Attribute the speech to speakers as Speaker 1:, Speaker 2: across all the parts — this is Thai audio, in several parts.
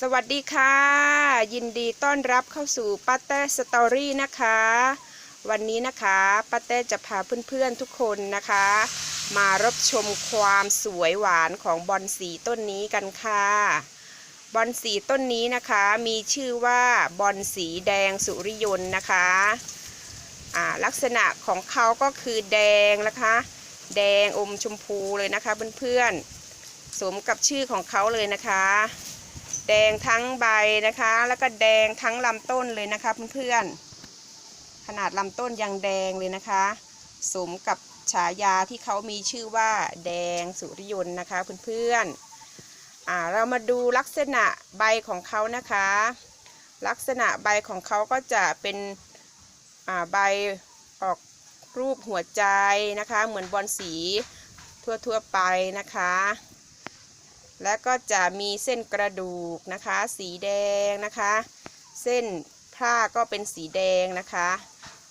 Speaker 1: สวัสดีค่ะ ยินดีต้อนรับเข้าสู่ป้าแต้สตอรี่นะคะ วันนี้นะคะป้าแต้จะพาเพื่อนๆทุกคนนะคะ มารับชมความสวยหวานของบอนสีต้นนี้กันค่ะ บอนสีต้นนี้นะคะมีชื่อว่าบอนสีแดงสุริยนต์นะคะอ่าลักษณะของเขาก็คือแดงนะคะ แดงอมชมพูเลยนะคะเพื่อนๆสมกับชื่อของเขาเลยนะคะ แดงทั้งใบนะคะ แล้วก็แดงทั้งลำต้นเลยนะคะเพื่อนๆ ขนาดลำต้นยังแดงเลยนะคะ สมกับฉายาที่เขามีชื่อว่าแดงสุริยนต์นะคะเพื่อนๆอ่าเรามาดูลักษณะใบของเขานะคะ ลักษณะใบของเขาก็จะเป็นอ่าใบออกรูปหัวใจนะคะ เหมือนบอลสีทั่วๆไปนะคะ และก็จะมีเส้นกระดูกนะคะ สีแดงนะคะ เส้นผ้าก็เป็นสีแดงนะคะ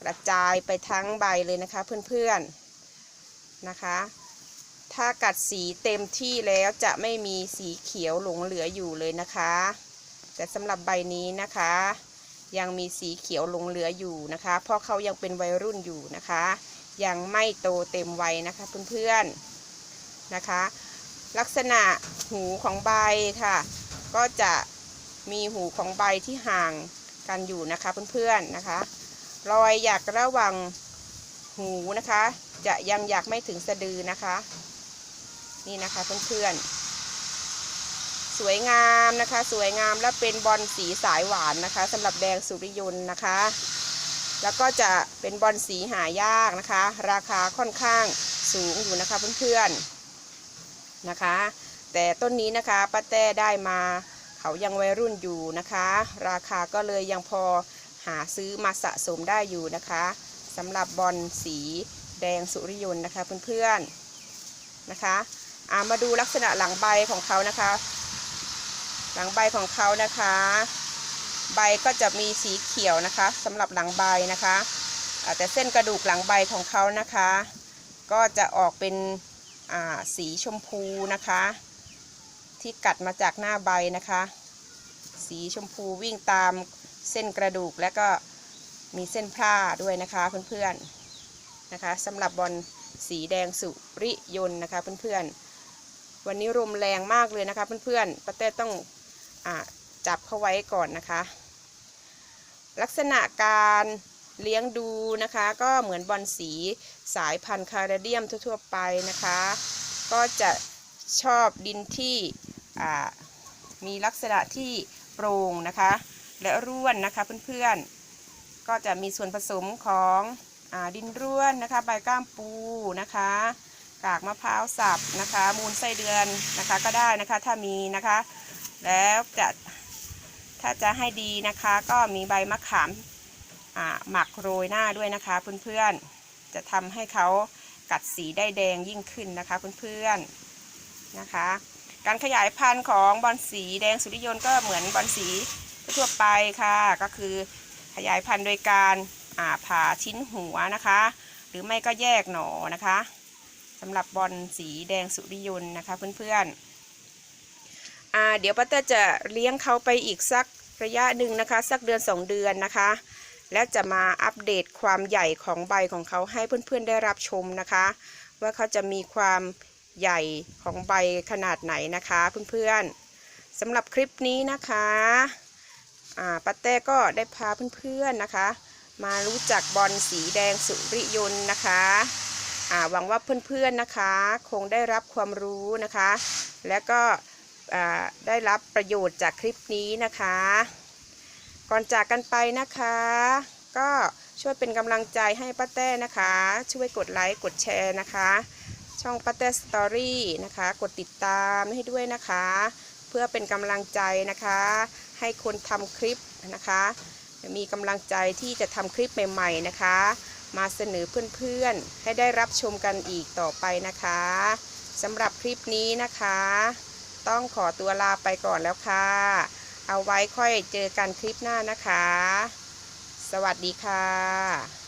Speaker 1: กระจายไปทั้งใบเลยนะคะเพื่อนๆนะคะ ถ้ากัดสีเต็มที่แล้วจะไม่มีสีเขียวหลงเหลืออยู่เลยนะคะ แต่สำหรับใบนี้นะคะ ยังมีสีเขียวหลงเหลืออยู่นะคะ เพราะเขายังเป็นวัยรุ่นอยู่นะคะ ยังไม่โตเต็มวัยนะคะเพื่อนๆนะคะ ลักษณะหูของใบค่ะ ก็จะมีหูของใบที่ห่างกันอยู่นะคะเพื่อนๆนะคะ รอยหยักระหว่างหูนะคะ จะยังหยักไม่ถึงสะดือนะคะ นี่นะคะเพื่อนๆ สวยงามนะคะ สวยงามและเป็นบอลสีสายหวานนะคะสำหรับแดงสุริยนต์นะคะ แล้วก็จะเป็นบอลสีหายากนะคะ ราคาค่อนข้างสูงอยู่นะคะเพื่อนๆ นะคะ แต่ต้นนี้นะคะป้าแต้ได้มาเขายังวัยรุ่นอยู่นะคะ ราคาก็เลยยังพอหาซื้อมาสะสมได้อยู่นะคะสำหรับบอลสีแดงสุริยนต์นะคะเพื่อนๆนะคะามาดูลักษณะหลังใบของเขานะคะ หลังใบของเขานะคะ ใบก็จะมีสีเขียวนะคะสำหรับหลังใบนะคะ แต่เส้นกระดูกหลังใบของเขานะคะ ก็จะออกเป็น สีชมพูนะคะ ที่กัดมาจากหน้าใบนะคะ สีชมพูวิ่งตามเส้นกระดูกและก็มีเส้นผ้าด้วยนะคะเพื่อนๆนะคะสำหรับบอลสีแดงสุริยนนะคะเพื่อนๆ วันนี้ลมแรงมากเลยนะคะเพื่อนๆป้าเต้ต้องอจับเข้าไว้ก่อนนะคะ ลักษณะการ เลี้ยงดูนะคะ ก็เหมือนบอลสีสายพันธุ์คาราเดียมทั่ว ๆ ไปนะคะ ก็จะชอบดินที่มีลักษณะที่โปร่งนะคะ และร่วนนะคะเพื่อนๆ ก็จะมีส่วนผสมของอดินร่วนนะคะ ใบก้ามปูนะคะ กากมะพร้าวสับนะคะ มูลไส้เดือนนะคะก็ได้นะคะถ้ามีนะคะ แล้วจะถ้าจะให้ดีนะคะ ก็มีใบมะขาม หมักโรยหน้าด้วยนะคะเพื่อนๆ จะทำให้เขากัดสีได้แดงยิ่งขึ้นนะคะเพื่อนๆนะคะ การขยายพันธุ์ของบอลสีแดงสุริยนต์ก็เหมือนบอลสีทั่วไปค่ะก็คือขยายพันธุ์โดยการผ่าชิ้นหัวนะคะ หรือไม่ก็แยกหนอนะคะสำหรับบอลสีแดงสุริยนต์นะคะเพื่อนๆเดี๋ยวป้าเต้จะเลี้ยงเขาไปอีกสักระยะหนึ่งนะคะ สักเดือน 2 เดือนนะคะ และจะมาอัปเดตความใหญ่ของใบของเขาให้เพื่อนๆได้รับชมนะคะ ว่าเขาจะมีความใหญ่ของใบขนาดไหนนะคะเพื่อนๆสำหรับคลิปนี้นะคะป้าแต้ก็ได้พาเพื่อนๆนะคะ มารู้จักบอลสีแดงสุริยนต์นะคะหวังว่าเพื่อนๆนะคะ คงได้รับความรู้นะคะ และก็ได้รับประโยชน์จากคลิปนี้นะคะ ก่อนจากกันไปนะคะ ก็ช่วยเป็นกำลังใจให้ป้าแต้นะคะ ช่วยกดไลค์กดแชร์นะคะ ช่องป้าแต้สตอรี่นะคะ กดติดตามให้ด้วยนะคะ เพื่อเป็นกำลังใจนะคะ ให้คนทำคลิปนะคะ มีกำลังใจที่จะทำคลิปใหม่ ๆนะคะ มาเสนอเพื่อนๆ ให้ได้รับชมกันอีกต่อไปนะคะสำหรับคลิปนี้นะคะ ต้องขอตัวลาไปก่อนแล้วค่ะ เอาไว้ค่อยเจอกันคลิปหน้านะคะ สวัสดีค่ะ